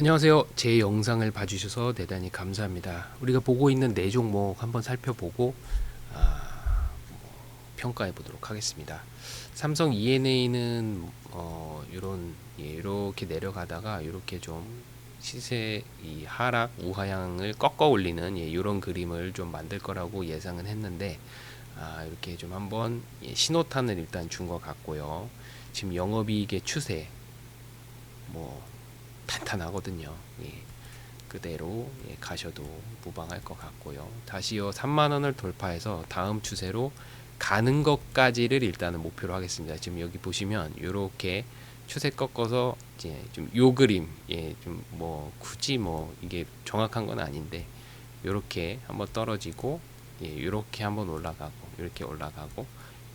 안녕하세요. 제 영상을 봐주셔서 대단히 감사합니다. 우리가 보고 있는 네 종목 한번 살펴보고 아, 뭐, 평가해 보도록 하겠습니다. 삼성 ENA는 어, 이런 예, 이렇게 내려가다가 이렇게 좀 시세 이 하락 우하향을 꺾어 올리는 예, 이런 그림을 좀 만들 거라고 예상은 했는데 아, 이렇게 좀 한번 예, 신호탄을 일단 준 것 같고요. 지금 영업이익의 추세 뭐 탄탄하거든요. 예. 그대로 예, 가셔도 무방할 것 같고요. 다시요 3만 원을 돌파해서 다음 추세로 가는 것까지를 일단은 목표로 하겠습니다. 지금 여기 보시면 이렇게 추세 꺾어서 이제 좀 요 그림 예 좀 뭐 굳이 뭐 이게 정확한 건 아닌데 요렇게 한번 떨어지고 예 요렇게 한번 올라가고 이렇게 올라가고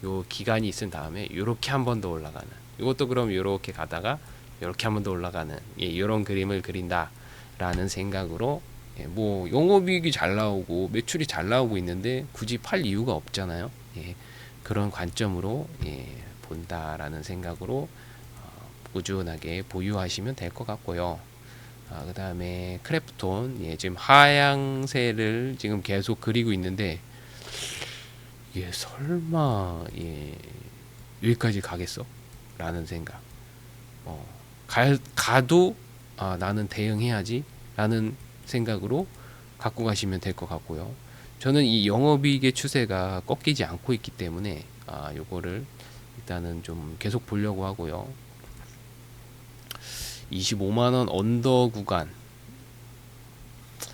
요 기간이 있은 다음에 요렇게 한 번 더 올라가는 이것도 그럼 요렇게 가다가 이렇게 한 번 더 올라가는 예, 이런 그림을 그린다라는 생각으로 예, 뭐 영업이익이 잘 나오고 매출이 잘 나오고 있는데 굳이 팔 이유가 없잖아요. 예, 그런 관점으로 예, 본다라는 생각으로 어, 꾸준하게 보유하시면 될 것 같고요. 아, 그 다음에 크래프톤 예, 지금 하향세를 지금 계속 그리고 있는데 예, 설마 예, 여기까지 가겠어? 라는 생각. 어, 가, 가도 아, 나는 대응해야지 라는 생각으로 갖고 가시면 될 것 같고요. 저는 이 영업이익의 추세가 꺾이지 않고 있기 때문에 아, 요거를 일단은 좀 계속 보려고 하고요. 25만 원 언더 구간.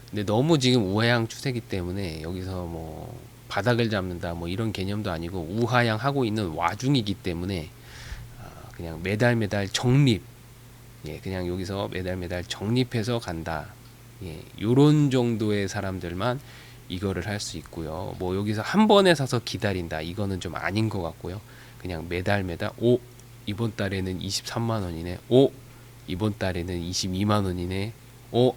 근데 너무 지금 우하향 추세기 때문에 여기서 뭐 바닥을 잡는다 뭐 이런 개념도 아니고 우하향 하고 있는 와중이기 때문에 아, 그냥 매달 매달 적립 예, 그냥 여기서 매달 매달 적립해서 간다. 예, 요런 정도의 사람들만 이거를 할 수 있고요. 뭐 여기서 한 번에 사서 기다린다. 이거는 좀 아닌 것 같고요. 그냥 매달 매달 오 이번 달에는 23만 원이네. 오 이번 달에는 22만 원이네. 오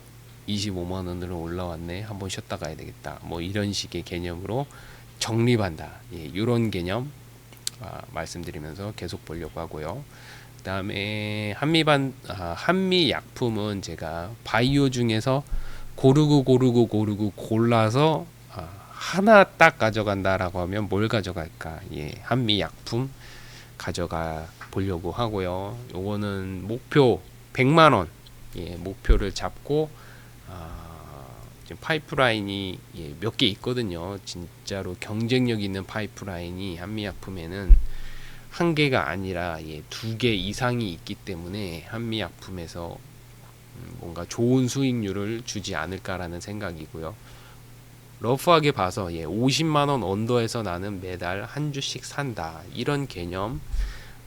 25만 원으로 올라왔네. 한번 쉬었다 가야 되겠다. 뭐 이런 식의 개념으로 적립한다. 예, 이런 개념 아, 말씀드리면서 계속 보려고 하고요. 그다음에 한미반 아, 한미 약품은 제가 바이오 중에서 고르고 고르고 고르고 골라서 아, 하나 딱 가져간다라고 하면 뭘 가져갈까? 예, 한미 약품 가져가 보려고 하고요. 요거는 목표 100만 원 예, 목표를 잡고 아, 지금 파이프라인이 예, 몇 개 있거든요. 진짜로 경쟁력 있는 파이프라인이 한미 약품에는 한 개가 아니라 예, 두 개 이상이 있기 때문에 한미약품에서 음, 뭔가 좋은 수익률을 주지 않을까라는 생각이고요. 러프하게 봐서 예, 50만 원 언더에서 나는 매달 한 주씩 산다 이런 개념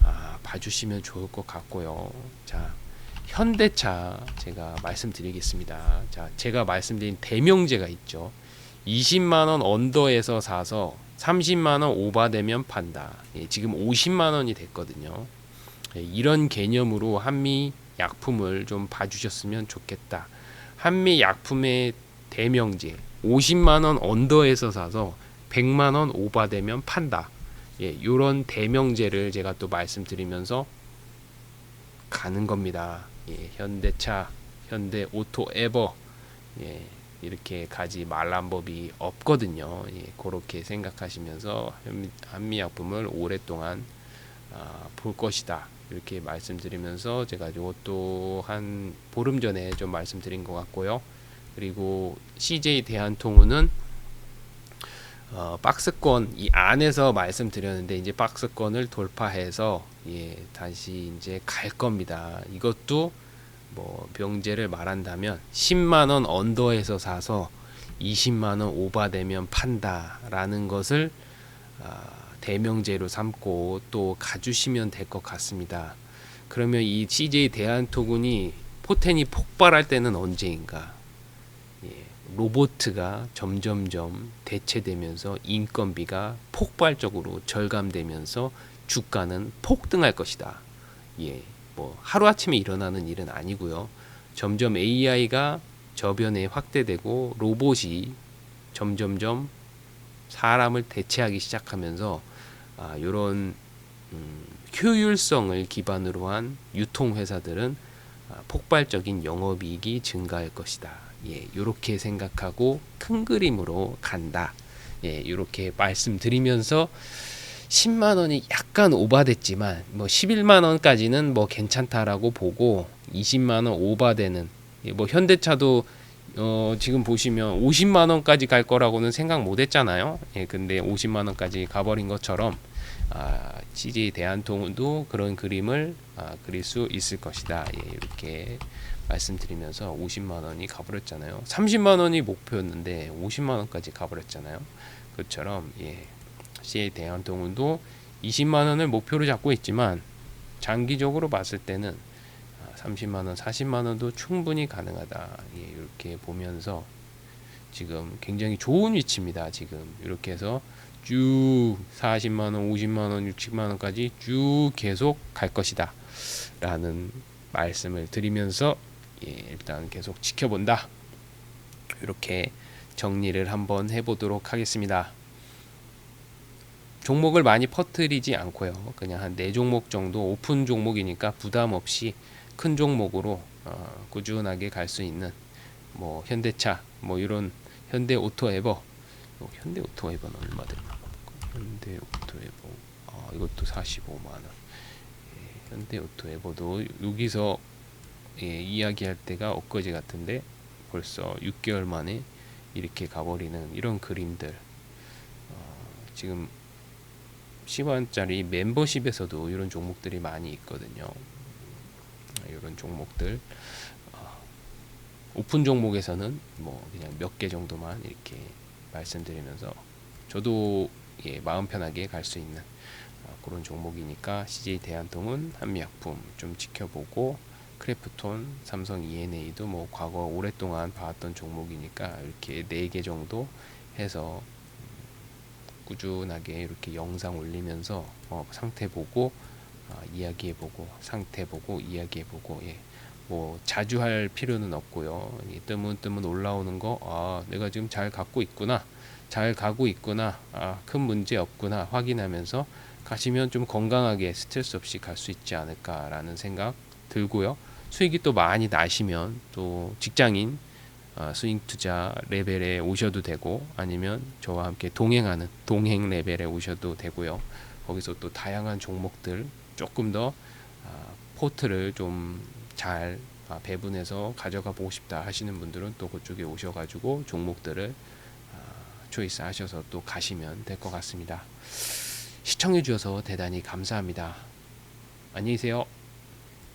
아, 봐주시면 좋을 것 같고요. 자 현대차 제가 말씀드리겠습니다. 자 제가 말씀드린 대명제가 있죠. 20만 원 언더에서 사서 30만 원 오바되면 판다. 예, 지금 50만 원이 됐거든요. 예, 이런 개념으로 한미 약품을 좀 봐주셨으면 좋겠다. 한미 약품의 대명제 50만 원 언더에서 사서 100만 원 오바되면 판다. 예, 이런 대명제를 제가 또 말씀드리면서 가는 겁니다. 예, 현대차, 현대 오토 에버, 예, 이렇게 가지 말란 법이 없거든요. 예, 그렇게 생각하시면서 한미, 약품을 오랫동안 아, 볼 것이다. 이렇게 말씀드리면서 제가 이것도 한 보름 전에 좀 말씀드린 것 같고요. 그리고 CJ 대한통운은 어, 박스권 이 안에서 말씀드렸는데 이제 박스권을 돌파해서 예, 다시 이제 갈 겁니다. 이것도 뭐 병제를 말한다면 10만 원 언더에서 사서 20만 원 오바되면 판다라는 것을 아, 대명제로 삼고 또 가주시면 될 것 같습니다. 그러면 이 CJ 대한토군이 포텐이 폭발할 때는 언제인가? 예, 로보트가 점점점 대체되면서 인건비가 폭발적으로 절감되면서 주가는 폭등할 것이다. 예, 뭐 하루아침에 일어나는 일은 아니고요. 점점 AI가 저변에 확대되고 로봇이 점점점 사람을 대체하기 시작하면서 아, 이런 음, 효율성을 기반으로 한 유통 회사들은 아, 폭발적인 영업이익이 증가할 것이다. 예, 이렇게 생각하고 큰 그림으로 간다. 예, 이렇게 말씀드리면서 10만 원이 약간 오바됐지만 뭐 11만 원까지는 뭐 괜찮다라고 보고 20만 원 오바되는 예, 뭐 현대차도 어 지금 보시면 50만 원까지 갈 거라고는 생각 못 했잖아요. 예, 근데 50만 원까지 가버린 것처럼 아, CJ 대한통운도 그런 그림을 아, 그릴 수 있을 것이다. 예, 이렇게 말씀드리면서 50만 원이 가버렸잖아요. 30만 원이 목표였는데 50만 원까지 가버렸잖아요. 그처럼 예, CJ 대한통운도 20만 원을 목표로 잡고 있지만 장기적으로 봤을 때는 아, 30만 원, 40만 원도 충분히 가능하다. 예, 이렇게 보면서 지금 굉장히 좋은 위치입니다. 지금 이렇게 해서 쭉 40만 원, 50만 원, 60만 원까지 쭉 계속 갈 것이다. 라는 말씀을 드리면서 예, 일단 계속 지켜본다. 이렇게 정리를 한번 해보도록 하겠습니다. 종목을 많이 퍼뜨리지 않고요. 그냥 한 네 종목 정도 오픈 종목이니까 부담 없이 큰 종목으로 어, 꾸준하게 갈 수 있는 뭐 현대차 뭐 이런 현대 오토 에버 어, 현대 오토 에버는 얼마 되나? 현대 오토 에버 아 이것도 45만 원. 예, 현대 오토 에버도 여기서 예, 이야기할 때가 엊그제 같은데 벌써 6개월 만에 이렇게 가버리는 이런 그림들 어, 지금 10원짜리 멤버십에서도 이런 종목들이 많이 있거든요. 이런 종목들 어, 오픈 종목에서는 뭐 그냥 몇 개 정도만 이렇게 말씀드리면서 저도 예, 마음 편하게 갈 수 있는 어, 그런 종목이니까 CJ 대한통운, 한미약품 좀 지켜보고 크래프톤, 삼성 E&A도 뭐 과거 오랫동안 봐왔던 종목이니까 이렇게 네 개 정도 해서 꾸준하게 이렇게 영상 올리면서 어, 상태 보고 어, 이야기해 보고 상태 보고 이야기해 보고 예. 뭐 자주 할 필요는 없고요. 이 뜨문 뜨문 올라오는 거, 아, 내가 지금 잘 갖고 있구나, 잘 가고 있구나, 아, 큰 문제 없구나 확인하면서 가시면 좀 건강하게 스트레스 없이 갈 수 있지 않을까라는 생각 들고요. 수익이 또 많이 나시면 또 직장인 어, 스윙 투자 레벨에 오셔도 되고 아니면 저와 함께 동행하는 동행 레벨에 오셔도 되고요. 거기서 또 다양한 종목들 조금 더 아, 포트를 좀잘 아, 배분해서 가져가 보고 싶다 하시는 분들은 또 그쪽에 오셔가지고 종목들을 아, 초이스 하셔서 또 가시면 될 것 같습니다. 시청해 주셔서 대단히 감사합니다. 안녕히 계세요.